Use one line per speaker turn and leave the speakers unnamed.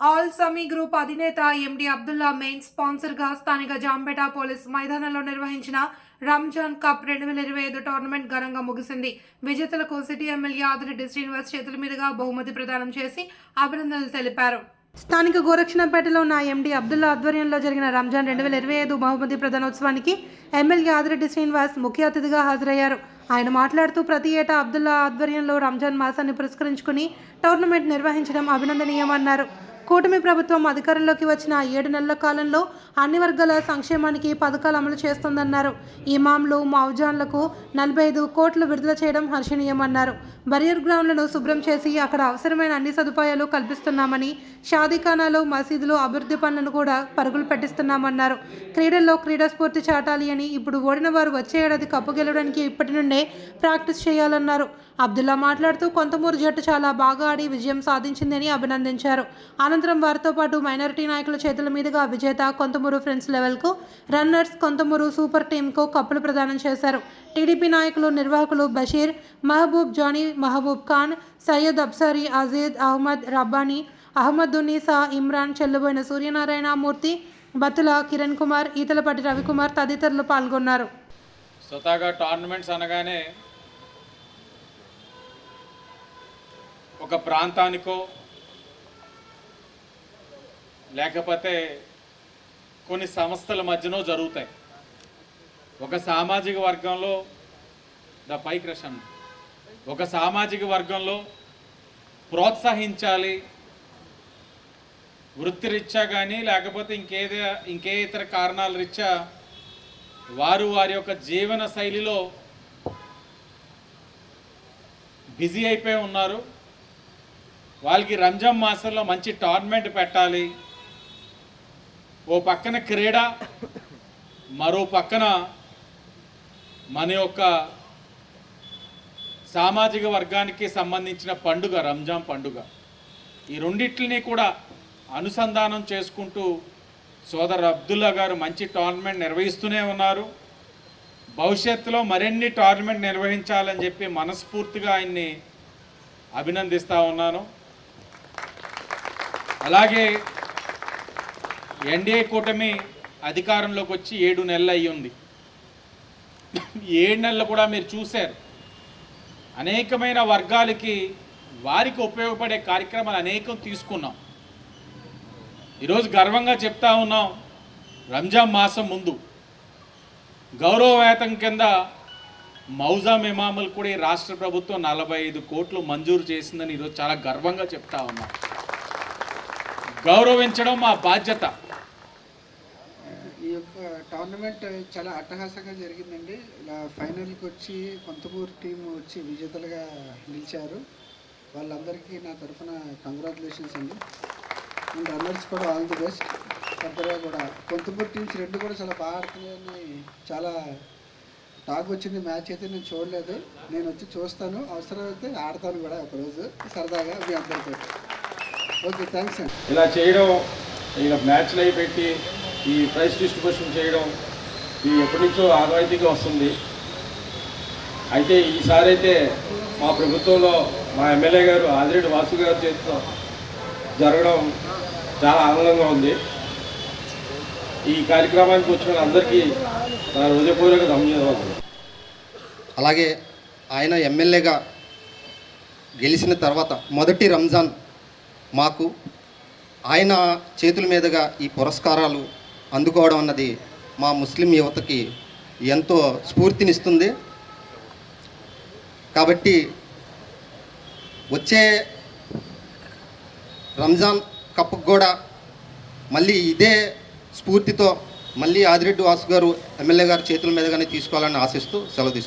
All సమీ group అధినేత ఎండి Abdullah main స్పాన్సర్గా స్థానిక Jampeta police మైదానంలో నిర్వహించిన రంజాన్ కప్ రెండు వేల ఇరవై ఐదు టోర్నమెంట్ ఘనంగా ముగిసింది. విజేతలకు సిటీ ఎమ్మెల్యే ఆదిరెడ్డి శ్రీనివాస్ చేతుల మీదుగా బహుమతి ప్రదానం చేసి అభినందనలు తెలిపారు. స్థానిక గోరక్షణపేటలో ఉన్న ఎండి అబ్దుల్లా ఆధ్వర్యంలో జరిగిన రంజాన్ రెండు వేల ఇరవై ఐదు బహుమతి ప్రధానోత్సవానికి ఎమ్మెల్యే ఆదిరెడ్డి శ్రీనివాస్ ముఖ్య అతిథిగా హాజరయ్యారు. ఆయన మాట్లాడుతూ ప్రతి ఏటా అబ్దుల్లా ఆధ్వర్యంలో రంజాన్ మాసాన్ని పురస్కరించుకుని టోర్నమెంట్ నిర్వహించడం అభినందనీయమన్నారు. కూటమి ప్రభుత్వం అధికారంలోకి వచ్చిన ఏడు నెలల కాలంలో అన్ని వర్గాల సంక్షేమానికి పథకాలు అమలు చేస్తుందన్నారు. ఇమాంలు మౌజాన్లకు నలభై ఐదు కోట్లు విడుదల చేయడం హర్షణీయమన్నారు. బరియర్ గ్రౌండ్లను శుభ్రం చేసి అక్కడ అవసరమైన అన్ని సదుపాయాలు కల్పిస్తున్నామని షాదీఖానాలు మసీదులు అభివృద్ధి పనులను కూడా పరుగులు పెట్టిస్తున్నామన్నారు. క్రీడల్లో క్రీడా స్ఫూర్తి చాటాలి అని ఇప్పుడు ఓడిన వారు వచ్చే ఏడాది కప్పు గెలవడానికి ఇప్పటి నుండే ప్రాక్టీస్ చేయాలన్నారు. అబ్దుల్లా మాట్లాడుతూ కొంతమూరు జట్టు చాలా బాగా ఆడి విజయం సాధించిందని అభినందించారు. అనంతరం వారితో పాటు మైనారిటీ నాయకుల చేతుల మీదుగా విజేత కొంతమూరు ఫ్రెండ్స్ లెవెల్కు రన్నర్స్ కొంతమూరు సూపర్ టీంకు కప్పులు ప్రదానం చేశారు. టీడీపీ నాయకులు నిర్వాహకులు బషీర్ మహబూబ్ జానీ మహబూబ్ ఖాన్ సయ్యద్ అబ్సారీ అజీద్ అహ్మద్ రబ్బానీ అహ్మద్ ఉన్నీసా ఇమ్రాన్ చెల్లుబోయిన సూర్యనారాయణ మూర్తి బత్తుల కిరణ్ కుమార్ ఈతలపాటి రవికుమార్ తదితరులు పాల్గొన్నారు.
స్వతహాగా టోర్నమెంట్స్ అనగానే ఒక ప్రాంతానికో లేకపోతే కొన్ని సంస్థల మధ్యనో జరుగుతాయి. ఒక సామాజిక వర్గంలో ద పై క్రషన్ ఒక సామాజిక వర్గంలో ప్రోత్సహించాలి వృత్తిరీత్యా కానీ లేకపోతే ఇంకేదే ఇంకే ఇతర కారణాల రీత్యా వారు వారి యొక్క జీవన శైలిలో బిజీ అయిపోయి ఉన్నారు. వాళ్ళకి రంజాన్ మాసంలో మంచి టోర్నమెంట్ పెట్టాలి. ఓ పక్కన క్రీడ మరో పక్కన మన యొక్క సామాజిక వర్గానికి సంబంధించిన పండుగ రంజాన్ పండుగ. ఈ రెండిట్లని కూడా అనుసంధానం చేసుకుంటూ సోదరు అబ్దుల్లా గారు మంచి టోర్నమెంట్ నిర్వహిస్తూనే ఉన్నారు. భవిష్యత్తులో మరిన్ని టోర్నమెంట్ నిర్వహించాలని చెప్పి మనస్ఫూర్తిగా ఆయన్ని అభినందిస్తూ ఉన్నాను. అలాగే ఎన్డీఏ కూటమి అధికారంలోకి వచ్చి ఏడు నెలలు అయ్యి ఉంది. ఏడు నెలలు కూడా మీరు చూశారు. అనేకమైన వర్గాలకి వారికి ఉపయోగపడే కార్యక్రమాలు అనేకం తీసుకున్నాం. ఈరోజు గర్వంగా చెప్తా ఉన్నాం రంజాన్ మాసం ముందు గౌరవవేతం కింద మౌజాం ఇమాములు కూడా ఈ రాష్ట్ర ప్రభుత్వం నలభై ఐదు కోట్లు మంజూరు చేసిందని ఈరోజు చాలా గర్వంగా చెప్తా ఉన్నాం. గౌరవించడం మా బాధ్యత.
ఈ యొక్క టోర్నమెంట్ చాలా అట్టహాసంగా జరిగిందండి. ఇలా ఫైనల్కి వచ్చి కొంతమూరు టీం వచ్చి విజేతలుగా నిలిచారు. వాళ్ళందరికీ నా తరఫున కంగ్రాచులేషన్స్ అండి. అండ్ రన్నర్స్ కూడా ఆల్ ది బెస్ట్. ఫర్దర్గా కూడా కొంతపూర్ టీమ్స్ రెండు కూడా చాలా బాగా ఆడుతున్నాయని చాలా టాక్ వచ్చింది. మ్యాచ్ అయితే నేను చూడలేదు. నేను వచ్చి చూస్తాను. అవసరమైతే ఆడతాను కూడా ఒకరోజు. సరదాగా మీ అందరితో. ఓకే థ్యాంక్స్ అండి
ఇలా చేయడం ఇలా మ్యాచ్లు అయి పెట్టి ఈ ప్రైజ్ డిస్ట్రిబ్యూషన్ చేయడం ఇది ఎప్పటి నుంచో ఆనవాయితీగా వస్తుంది. అయితే ఈసారి అయితే మా ప్రభుత్వంలో మా ఎమ్మెల్యే గారు ఆదిరెడ్డి వాసు గారి చేతితో జరగడం చాలా ఆనందంగా ఉంది. ఈ కార్యక్రమానికి వచ్చిన అందరికీ నా హృదయపూర్వక ధన్యవాదాలు.
అలాగే ఆయన ఎమ్మెల్యేగా గెలిచిన తర్వాత మొదటి రంజాన్ మాకు ఆయన చేతుల మీదుగా ఈ పురస్కారాలు అందుకోవడం అన్నది మా ముస్లిం యువతకి ఎంతో స్ఫూర్తినిస్తుంది. కాబట్టి వచ్చే రంజాన్ కప్కు కూడా మళ్ళీ ఇదే స్ఫూర్తితో మళ్ళీ ఆదిరెడ్డి వాసు గారు ఎమ్మెల్యే గారు చేతుల మీదుగానే తీసుకోవాలని ఆశిస్తూ సెలవు తీసుకుంటాను